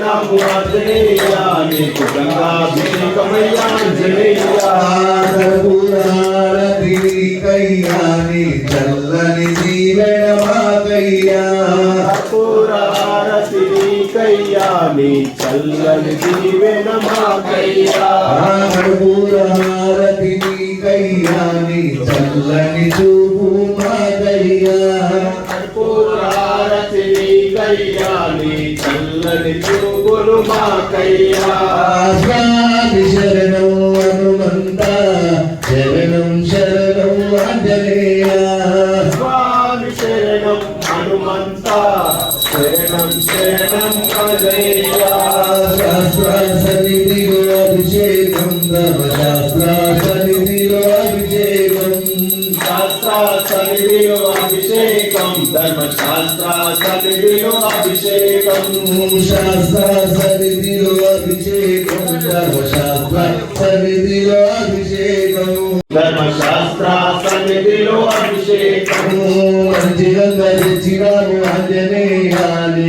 నాకు ఆంజనేయ నీకు గంగాభిషేకమయ్యా ఆంజనేయ్యా చల్లని జీవన మాకయ్యా పూరారతి నీకయ్యా నీ చల్లని జీవన మాకయ్యా పూరారతి నీకయ్యా నీ చల్లని చూపు கையா అభిషేకము మంచి గంగ తెచ్చినాము ఆంజనేయాలి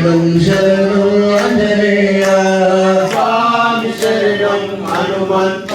ശരണം ശരണം അഞ്ജനേയ. സ്വാമി ശരണം ഹനുമന്ത.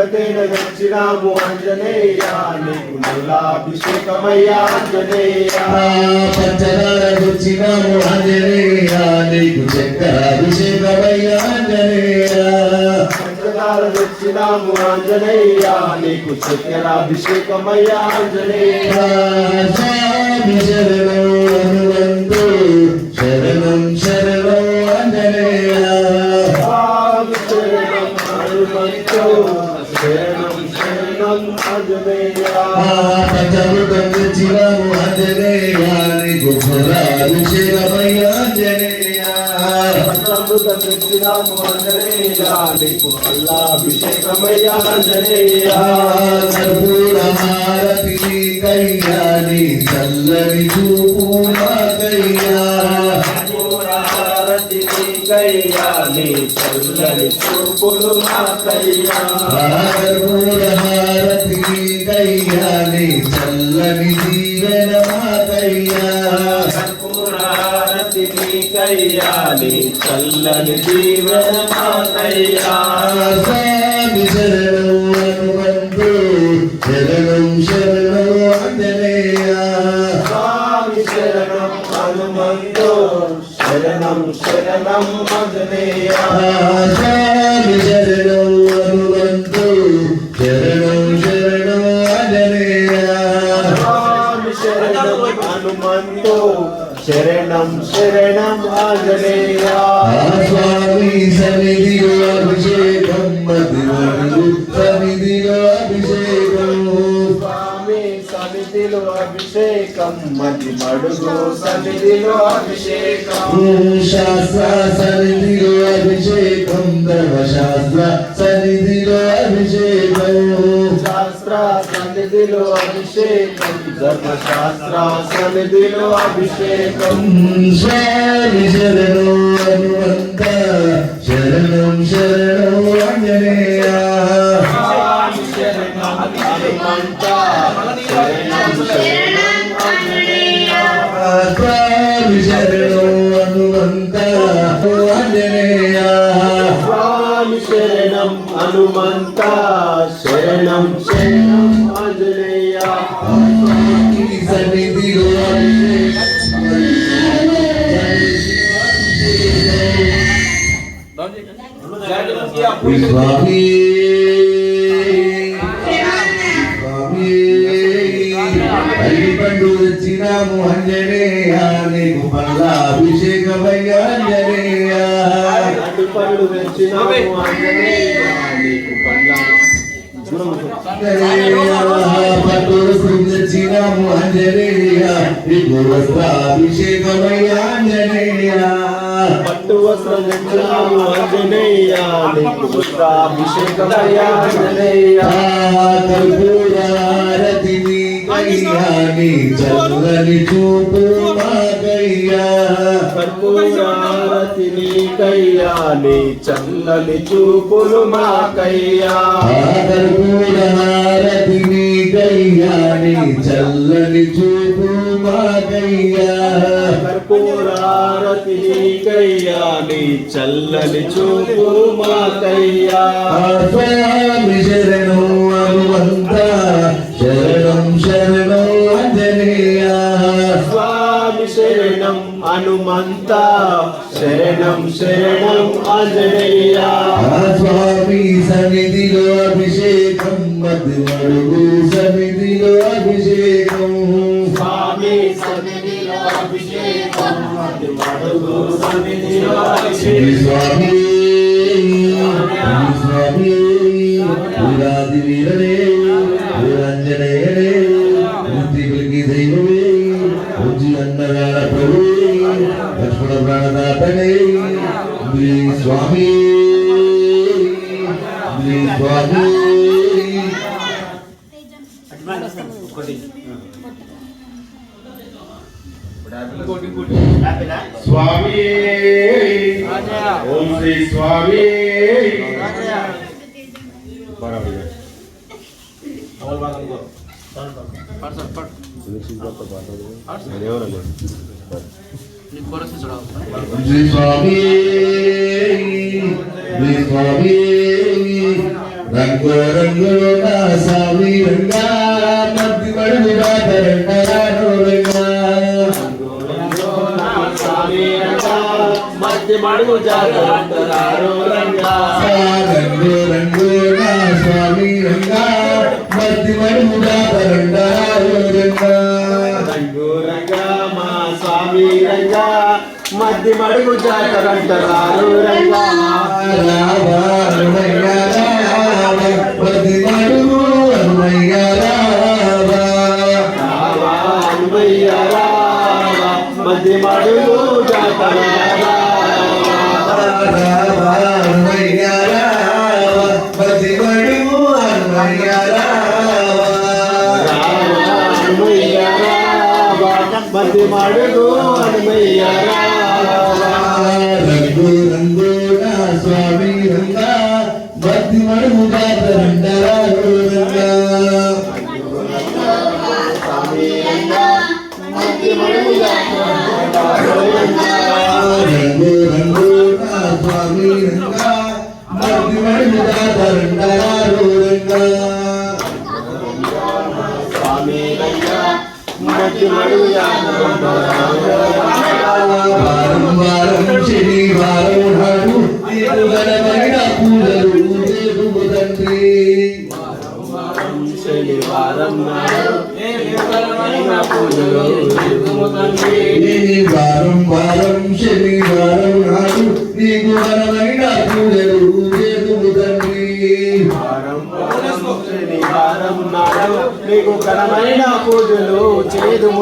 పుట్టలేని వచ్చినాము ఆంజనేయ నీకు అభిషేకమయ్య ఆంజనేయ. పంచదార వచ్చినాము ఆంజనేయ నీకు చక్కెర అభిషేకమయ్య ఆంజనేయ పంచదార వచ్చినాము నీకు స్వామి శరణం హనుమంతు శరణం శరణం ఆంజనేయ. స్వామి శరణం హనుమంతో శరణం శరణం ఆంజనేయ నీకు అభిషేకమయ్య ఆంజనేయ పంచామృతం తెచ్చినాము ఆంజనేయ నీకు అల్లాభిషేకమయ్య ఆంజనేయ కర్పూరహారతి కయ్యాని చల్లని చూపు చల్లని చూపులు మాకయ్యా కర్పూరహారతి దీవెన మాకయ్యా కర్పూరారతి నీకయ్యా నీ చల్లని దీవెన మాకయ్యా స్వామి శరణం హనుమంతు శరణం శరణం ఆంజనేయ. స్వామి శరణం హనుమంతో శరణం శరణం ఆంజనేయ. శరణం శరణం ఆంజనేయ. స్వామి సన్నిధిలో అభిషేకం సన్నిధిలో అభిషేకం స్వామి సన్నిధిలో అభిషేకం మతి మడుగు సన్నిధిలో అభిషేకం. శాస్త్ర సన్నిధిలో అభిషేకం ధర్మశాస్త్ర సన్నిధిలో సన్నిధిలో అభిషేకం. ధర్మశాస్త్ర సన్నిధిలో అభిషేకం. స్వామి శరణం పట్టుడు తెచ్చినాము అంజనేయ నీకు వస్త్రాభిషేకమయ్య అంజనేయ పట్టు వస్త్రం తెచ్చినాము ఆంజనేయ నీకు పుష్పాభిషేకమయ్య ఆంజనేయ కర్పూరారతిని కయ్యాని చల్లని చూపు మాకయ్యా. కర్పూరారతి నీకయ్యా నీ చల్లని చూపులు మాకయ్యా. కర్పూరారతిని కయ్యాని చల్లని చూపు మాకయ్యా. కర్పూరారతి నీకయ్యా నీ చల్లని చూపు మాకయ్యా. స్వామి శరణం హనుమంత శరణం శరణం అంజనేయ స్వామి శరణం హనుమంత శరణం శరణం ఆంజనేయ స్వామి సన్నిధిలో అభిషేకం మధుమడుగు సన్నిధిలో అభిషేకం స్వామి సన్నిధిలో అభిషేకం అది మడుగు సన్నిధిలో అభిషేకం స్వామి స్వామి వీరాది వీరనే సర్వనాథనే శ్రీ స్వామి శ్రీ స్వామి స్వామి ఓం శ్రీ స్వామి పర్సన్ పర్సన్ నీ కొరకు మడుగు జాతరంతరారో రంగా రంగు రంగు నా స్వామి రంగా మధ్య మడుగు జాతరంతరారో రంగా వీరంగా మధ్య మడుగు జాతరంట రారురంగా మధ్య మడుగు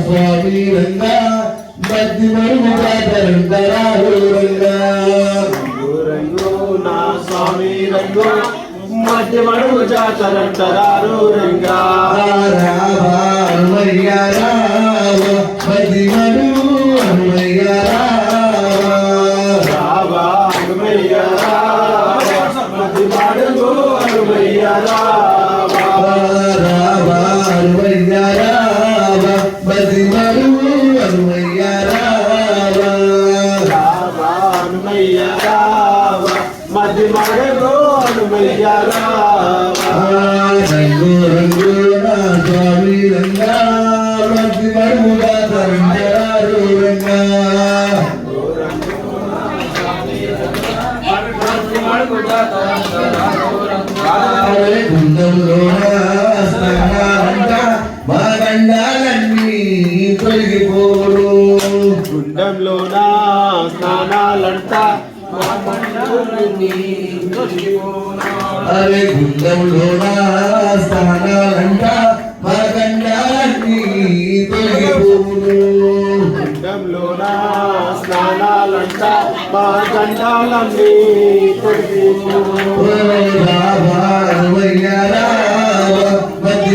స్వామి రంగా భక్తి స్వామి రంగో మధ్య మడుగు జాతరంతరారు రంగా రామ అమ్మయ్య రామ మధ్య మడుగు అమ్మయ్య రామ Yeah, yeah. సముద్రంలో నా స్నానాలంతా అరే గుండంలో నా స్నానాలంతా మరకండాలన్నీ తొలగిపోను. గుండంలో రావ మధ్య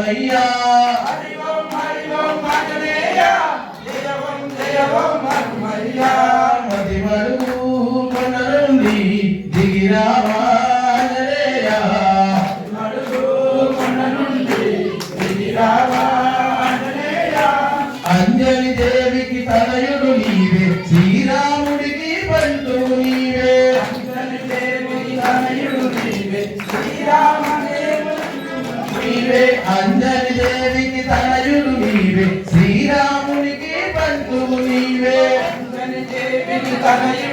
哎呀。Gracias.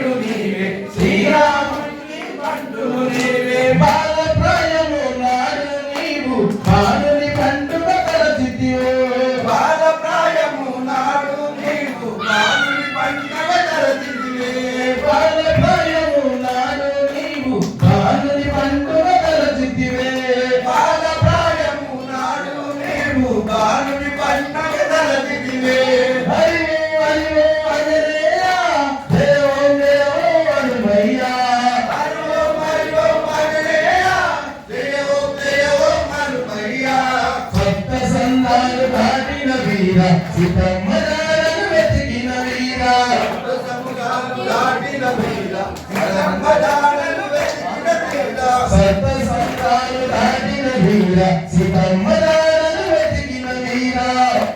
వీర సితంబరాలను వెతికిన వీర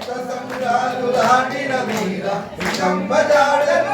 సముద్రాలు దాటిన వీర సితంబరాలను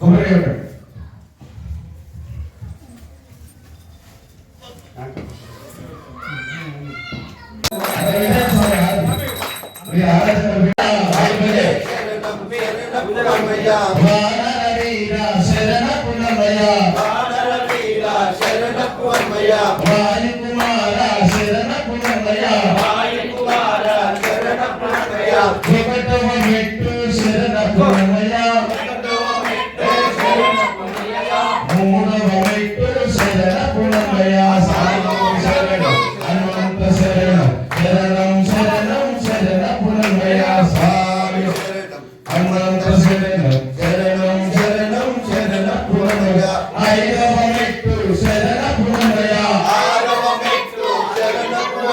కొబ్బరి ఆలోచన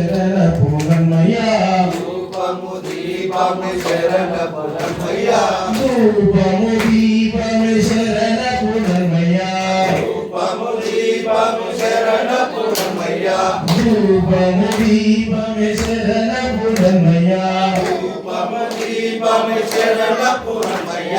శరణ పూలమయ్య రూపము దీపము శరణ పూలమయ్య రూపము దీపము శరణ పూలమయ్య రూపము దీపము శరణ పూలమయ్య రూపము దీపము శరణ పూలమయ్య రూపము దీపము శరణ పూలమయ్య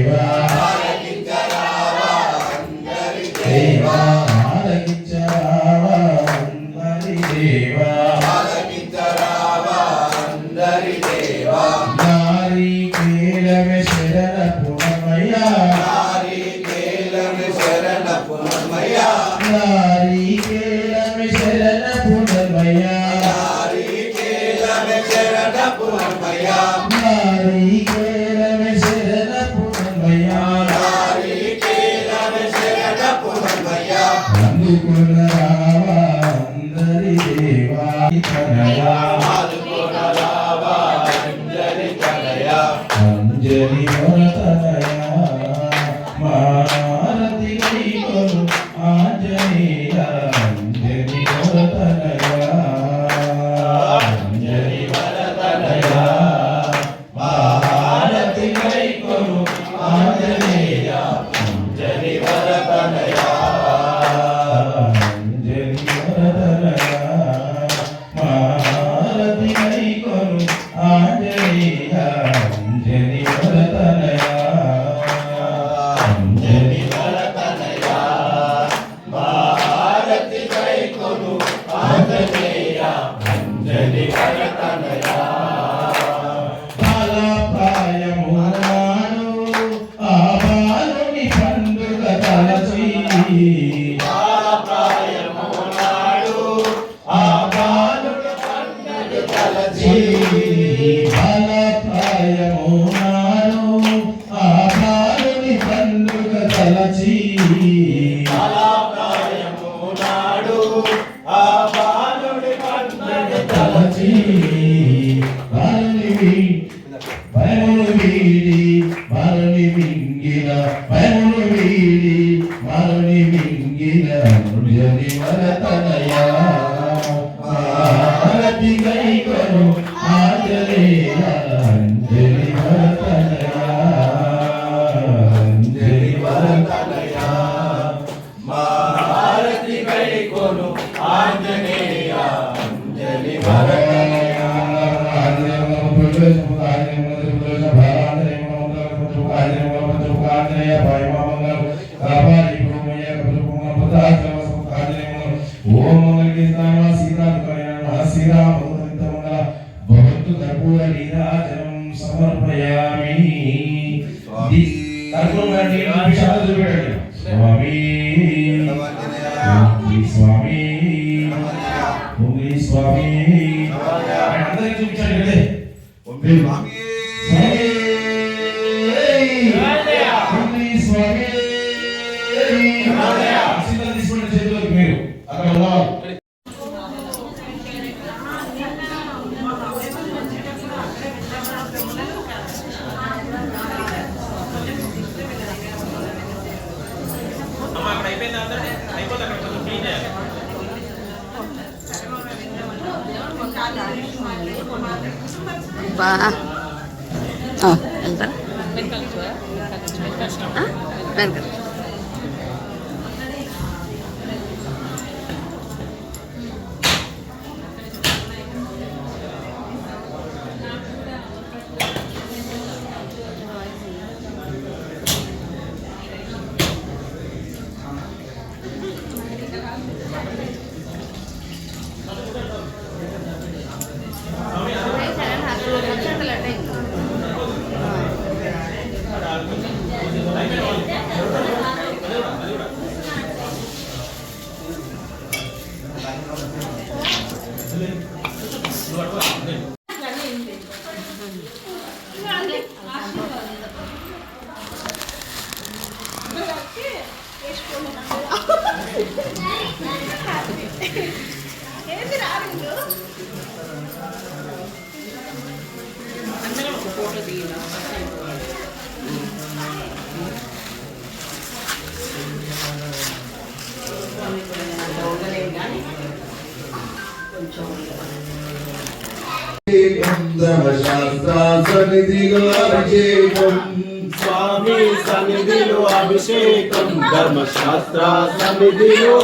దేవా కనయా. అంజలి తనయా కై కొను ఆంజనేయ అంజలి భర apa oh. Bentar. Bentar Bentar. bentar.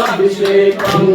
అభిషేకం